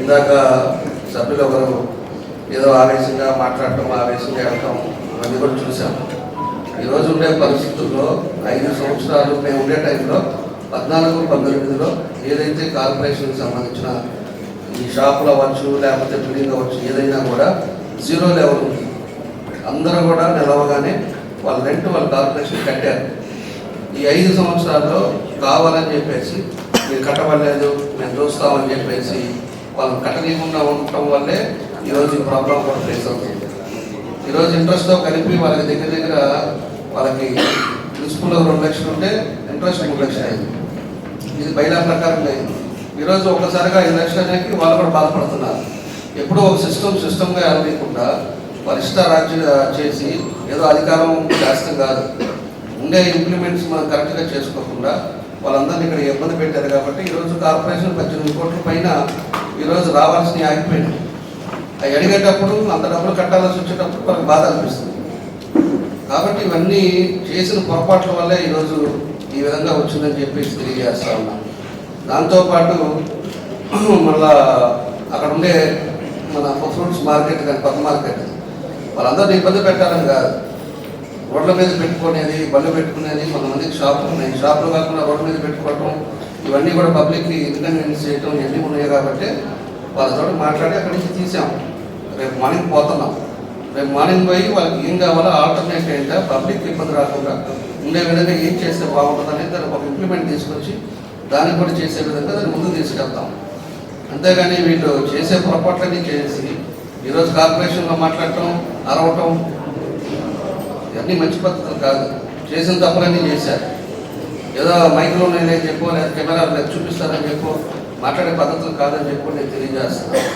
ఇందాక సభ్యులు ఒకరు ఏదో ఆవేశంగా మాట్లాడటం ఆవేశంగా వెళ్ళటం అవన్నీ కూడా చూసాము ఈరోజు ఉండే పరిస్థితుల్లో ఐదు సంవత్సరాలు మేము ఉండే టైంలో పద్నాలుగు పంతొమ్మిదిలో ఏదైతే కార్పొరేషన్కి సంబంధించిన ఈ షాపులు అవ్వచ్చు లేకపోతే బిల్డింగ్ అవ్వచ్చు ఏదైనా కూడా జీరో లెవెల్ ఉంది. అందరూ కూడా నిలవగానే వాళ్ళ రెంట్ వాళ్ళ కార్పొరేషన్ కట్టారు. ఈ ఐదు సంవత్సరాల్లో కావాలని చెప్పేసి మీరు కట్టవలేదు మేము చూస్తామని చెప్పేసి వాళ్ళు కట్టనీయకుండా ఉండటం వల్లే ఈరోజు ప్రాబ్లం కూడా ఫేస్ అవుతుంది. ఈరోజు ఇంట్రెస్ట్తో కలిపి వాళ్ళకి దగ్గర దగ్గర వాళ్ళకి ప్రిన్సిపల్ రెండు లక్షలు ఉంటే ఇంట్రెస్ట్ మూడు లక్షలు అయింది. ఇది బయలా ప్రకారం లేదు ఈరోజు ఒక్కసారిగా ఐదు లక్షలు వాళ్ళు కూడా బాధపడుతున్నారు. ఎప్పుడూ ఒక సిస్టమ్ సిస్టమ్గా వెళ్ళకుండా వారి ఇష్ట రాజ్యం చేసి ఏదో అధికారం శాస్త్రం కాదు. ఉండే ఇంప్లిమెంట్స్ మనం కరెక్ట్గా చేసుకోకుండా వాళ్ళందరినీ ఇక్కడ ఇబ్బంది పెట్టారు కాబట్టి ఈరోజు కార్పొరేషన్ పద్దెనిమిది కోట్ల పైన ఈరోజు రావాల్సిన ఆగిపోయింది. అవి అడిగేటప్పుడు అంత డబ్బులు కట్టాల్సి వచ్చేటప్పుడు మనకు బాధ అనిపిస్తుంది. కాబట్టి ఇవన్నీ చేసిన పొరపాట్ల వల్లే ఈరోజు ఈ విధంగా వచ్చిందని చెప్పేసి తెలియజేస్తా ఉన్నాం. దాంతోపాటు మళ్ళా అక్కడ ఉండే మన ఫ్రూట్స్ మార్కెట్ కానీ కొత్త మార్కెట్ వాళ్ళందరినీ ఇబ్బంది పెట్టాలని కాదు. రోడ్ల మీద పెట్టుకునేది బళ్ళు పెట్టుకునేది కొంతమందికి షాపులు ఉన్నాయి. షాపులు కాకుండా రోడ్ల మీద పెట్టుకోవటం ఇవన్నీ కూడా పబ్లిక్కి ఇన్కన్వీనియన్స్ చేయటం ఇవన్నీ ఉన్నాయి కాబట్టి వాళ్ళతో మాట్లాడి అక్కడి నుంచి తీసాం. రేపు మార్నింగ్ పోతున్నాం. రేపు మార్నింగ్ పోయి వాళ్ళకి ఏం కావాలో ఆల్టర్నేట్ ఏంటో పబ్లిక్ ఇబ్బంది రాకుండా ఉండే విధంగా ఏం చేస్తే బాగుంటుంది అనేది దానికి ఒక ఇంప్లిమెంట్ తీసుకొచ్చి దాన్ని కూడా చేసే విధంగా దాన్ని ముందుకు తీసుకెళ్తాం. అంతేగాని వీళ్ళు చేసే పొరపాట్లన్నీ చేసి ఈరోజు కార్పొరేషన్లో మాట్లాడటం అరవటం ఇవన్నీ మంచి పద్ధతులు కాదు. చేసిన తప్పులన్నీ చేశారు. ఏదో మైక్లో నేనే చెప్పు లేదా కెమెరా లేదు చూపిస్తానని చెప్పు. మాట్లాడే పద్ధతులు కాదని చెప్పు నేను తెలియజేస్తున్నాను